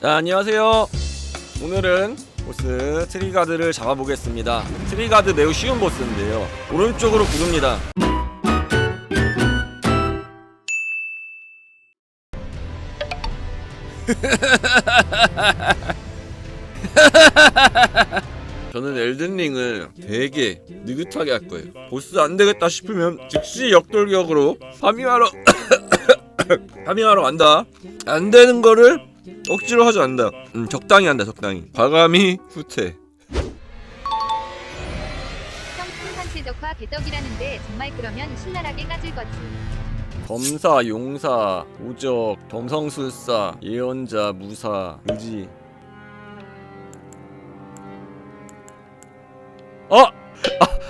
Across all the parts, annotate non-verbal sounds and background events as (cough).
자 안녕하세요. 오늘은 보스 트리가드를 잡아보겠습니다. 트리가드 매우 쉬운 보스인데요. 오른쪽으로 구릅니다. (laughs) 저는 엘든링을 되게 느긋하게 할 거예요. 보스 안 되겠다 싶으면 즉시 역돌격으로 파밍하러 (coughs) 파밍하러 간다. 안 되는 거를 억지로 하지 않는다. 음, 적당히 한다, 적당히. 과감히 후퇴. 형 풍선 최적화 개떡이라는데 정말 그러면 신랄하게 까질 거지. 검사, 용사, 오적, 점성술사, 예언자, 무사, 의지. 어! 아!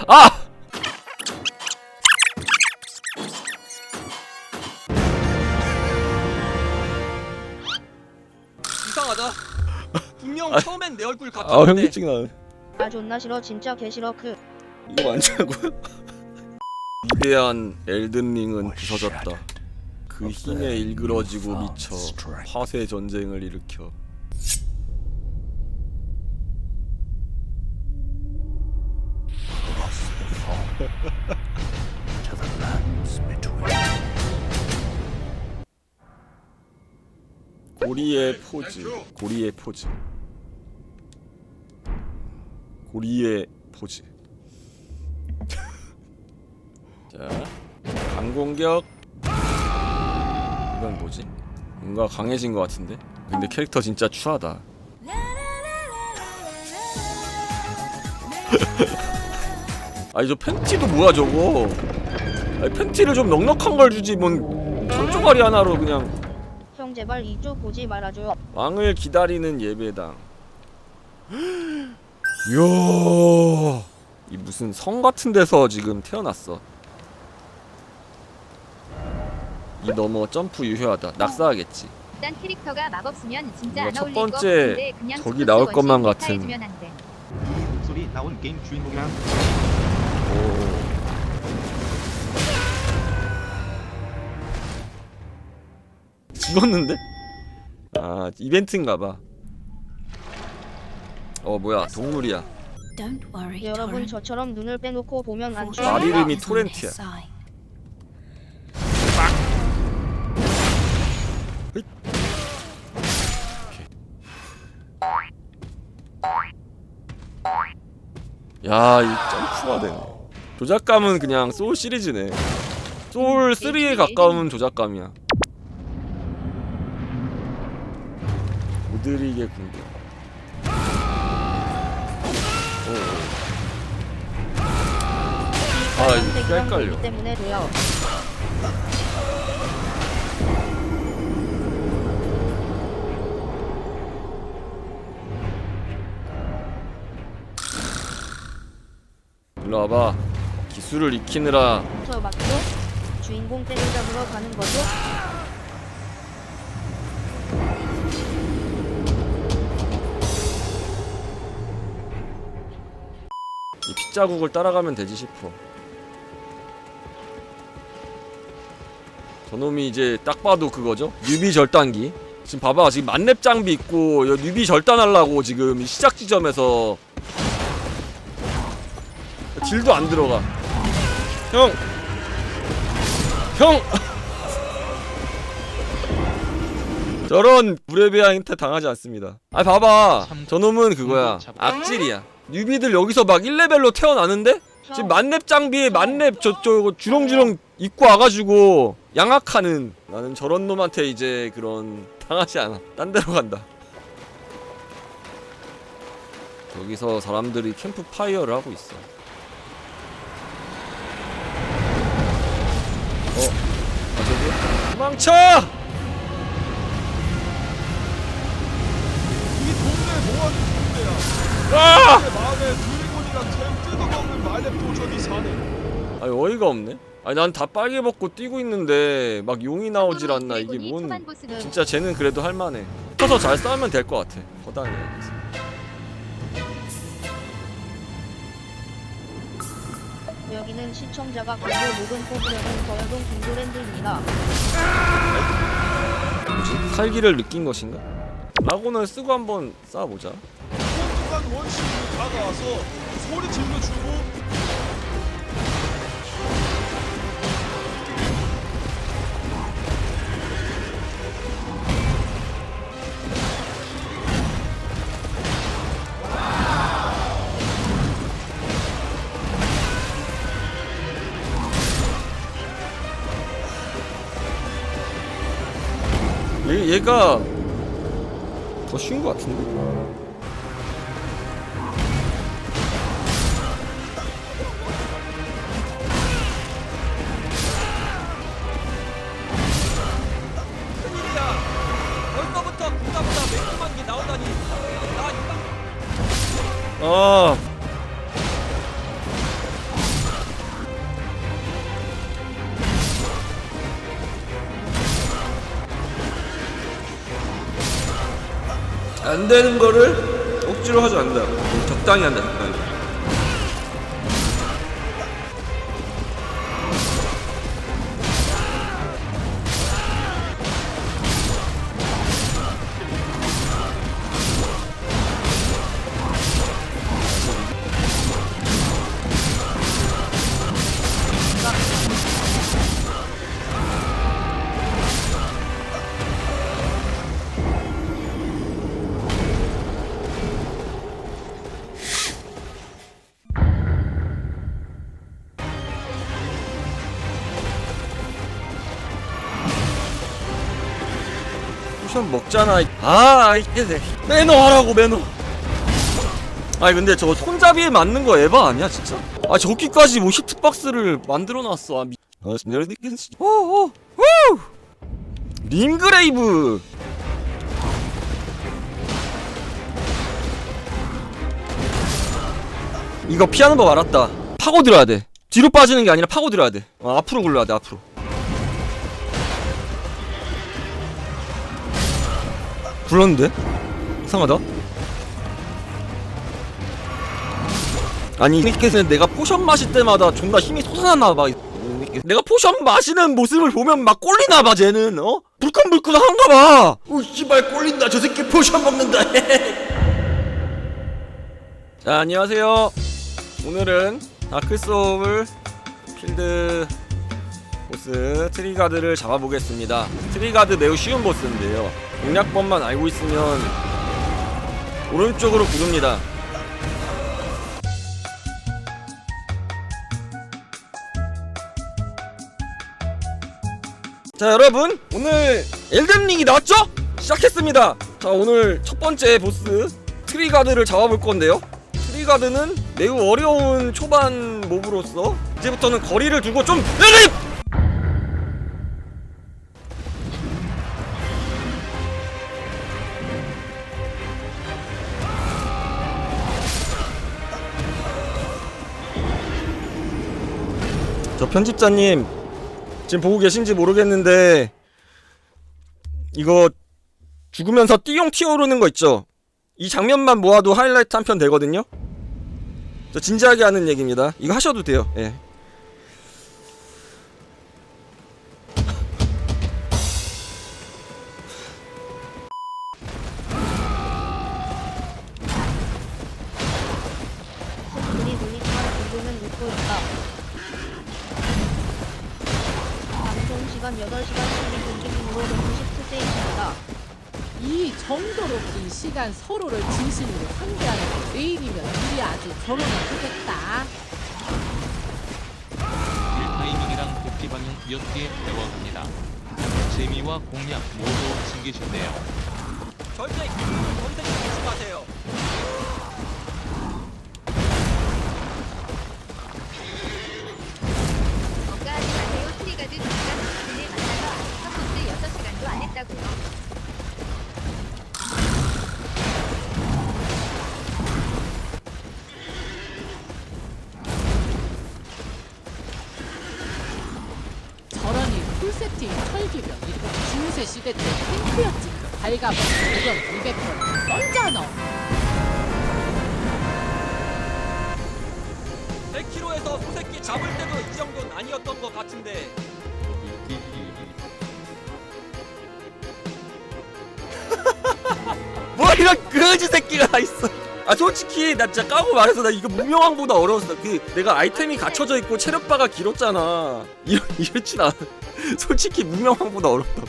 아! 얼굴 아, 같았는데 현기증 나네. 아 존나 싫어 진짜 개 싫어 그 이거 완자고요? 위대한 엘든링은 부서졌다. 그 힘에 일그러지고 미쳐 화세 전쟁을 일으켜. (laughs) 고리의 포즈, 고리의 포즈, 고리의 포즈. (laughs) 자, 강공격. 이건 뭐지? 뭔가 강해진 것 같은데? 근데 캐릭터 진짜 추하다. (laughs) 아니 저 팬티도 뭐야 저거? 아니 팬티를 좀 넉넉한 걸 주지 뭔 손조가리 하나로 그냥 형 제발 이쪽 보지 말아줘 왕을 기다리는 예배당. (laughs) 이야, 이 무슨 성 같은 데서 지금 태어났어. 이 너머 점프 유효하다. 낙사하겠지. 일단 캐릭터가 마법 쓰면 진짜 뭔가 안첫 어울릴 것 번째 같은데 그냥 저기 나올 것만 기타 같은. 해주면 안 돼. 목소리 나온 게임 주인공이랑 오. 죽었는데? 아 이벤트인가봐. 어 뭐야 동물이야. Don't worry, 여러분 Torrent. 저처럼 눈을 빼놓고 보면 안 죽어요 말 이름이 is on their 토렌트야. side. 야, 이 점프가 되네. 조작감은 그냥 소울 시리즈네. 소울 3에 가까운 조작감이야. 오드릭의 궁극. 오. 아, 이거 헷갈려. 때문에 돼요 일로 와봐. 기술을 익히느라 저 맞죠? 주인공 때려잡으러 가는 거죠? 이 핏자국을 따라가면 되지 싶어. 저놈이 이제 딱 봐도 그거죠? 뉴비 절단기. 지금 봐봐 지금 만렙 장비 있고 여 뉴비 절단하려고 지금 이 시작 지점에서 딜도 안 들어가. 형, 형. 저런 무레비아한테 당하지 않습니다. 아 봐봐, 저놈은 그거야. 악질이야. 뉴비들 여기서 막 1레벨로 태어나는데? 지금 만렙 장비에 만렙 저쪽 주렁주렁 입고 와가지고 양악하는. 나는 저런 놈한테 이제 그런 당하지 않아. 딴 데로 간다. 여기서 사람들이 캠프 파이어를 하고 있어. 어? 아 저기? 도망쳐! 사네. 아니 어이가 없네 아니 난 다 빨개 벗고 뛰고 있는데 막 용이 나오질 않나 이게 뭔 진짜 쟤는 그래도 할만해. 붙어서 잘 싸우면 될 것 같아. 허당해. 여기는 시청자가 광고 녹음 뽑으려는 거여동 김도랜드입니다 뭐지? 살기를 느낀 것인가? 라곤을 쓰고 한번 싸워보자 뚱뚱한 원신이 다가와서 소리 질러주고 얘, 얘가 더 쉬운 것 같은데? 안 되는 거를 억지로 하지 않는다. 적당히 한다. 적당히. 쿠션 먹잖아. 아, 이게 돼. 매너 하라고 매너. 아니 근데 저거 손잡이에 맞는 거 에바 아니야 진짜? 아 저기까지 뭐 히트박스를 만들어 놨어. 아, 미... 아, 진짜 오, 오, 오! 링그레이브. 이거 피하는 법 알았다. 파고들어야 돼. 뒤로 빠지는 게 아니라 파고들어야 돼. 어, 앞으로 굴러야 돼 앞으로. 굴렀는데? 이상하다. 아니 이렇게는 내가 포션 마실 때마다 존나 힘이 솟아나나 봐. 내가 포션 마시는 모습을 보면 막 꼴리나 봐 쟤는 어? 불끈불끈 한가 봐. 오 씨발 꼴린다 저 새끼 포션 먹는다. (laughs) 자 안녕하세요. 오늘은 다크 소울 필드 보스 트리가드를 잡아보겠습니다. 트리가드 매우 쉬운 보스인데요. 공략법만 알고 있으면 오른쪽으로 구릅니다. 자 여러분 오늘 엘든링이 나왔죠? 시작했습니다. 자 오늘 첫 번째 보스 트리가드를 잡아볼 건데요. 트리가드는 매우 어려운 초반 몹으로서 이제부터는 거리를 두고 좀 으립! 저 편집자님 지금 보고 계신지 모르겠는데 이거 죽으면서 띠용 튀어오르는 거 있죠? 이 장면만 모아도 하이라이트 한 편 되거든요? 저 진지하게 하는 얘기입니다. 이거 하셔도 돼요. 예. 8시간 12분 중으로 190 스테이션이다. 이 정도로 긴 시간 서로를 진심으로 상대하는 게 내일이면 우리 아주 결혼을 하겠다. 타이밍이랑 복귀 방향 몇 개 배워갑니다. 재미와 공략 모두 챙기셨네요. 절대 기분을 건드리지 마세요. 발가벗 대경 200번 썰잖아. 100km에서 소새끼 잡을 때도 이 정도는 아니었던 것 같은데. (laughs) 이런 거지 새끼가 다 있어. 아 솔직히 나 진짜 까고 말해서 나 이거 무명왕보다 어려웠어. 그 내가 아이템이 갖춰져 있고 체력바가 길었잖아. 이러, 이렇진 않아. (laughs) 솔직히 무명왕보다 어렵다고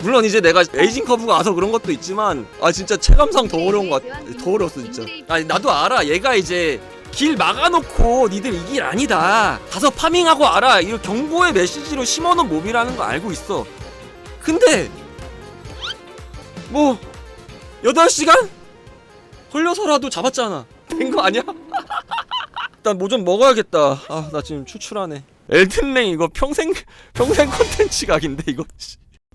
물론 이제 내가 에이징 커브가 와서 그런 것도 있지만 아 진짜 체감상 더 어려운 것 같아 더 어려웠어 진짜. 아니 나도 알아. 얘가 이제 길 막아놓고 니들 이 길 아니다. 가서 파밍하고 알아. 이거 경고의 메시지로 심어놓은 몹이라는 거 알고 있어. 근데 뭐 8시간? 걸려서라도 잡았잖아? 된 거 아니야? (laughs) 일단 뭐 좀 먹어야겠다. 아 나 지금 추출하네. 엘든랭 이거 평생 평생 (laughs) 컨텐츠 각인데 이거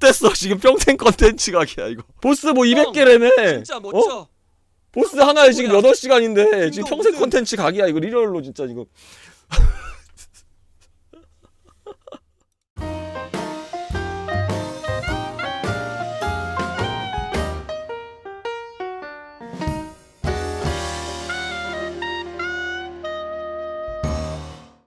씨. 됐어 (laughs) 지금 평생 컨텐츠 각이야 이거 보스 뭐 200개래네 진짜 멋져. 어? 보스 하나에 지금 뭐야? 8시간인데 지금 평생 컨텐츠 각이야 이거 리얼로 진짜 이거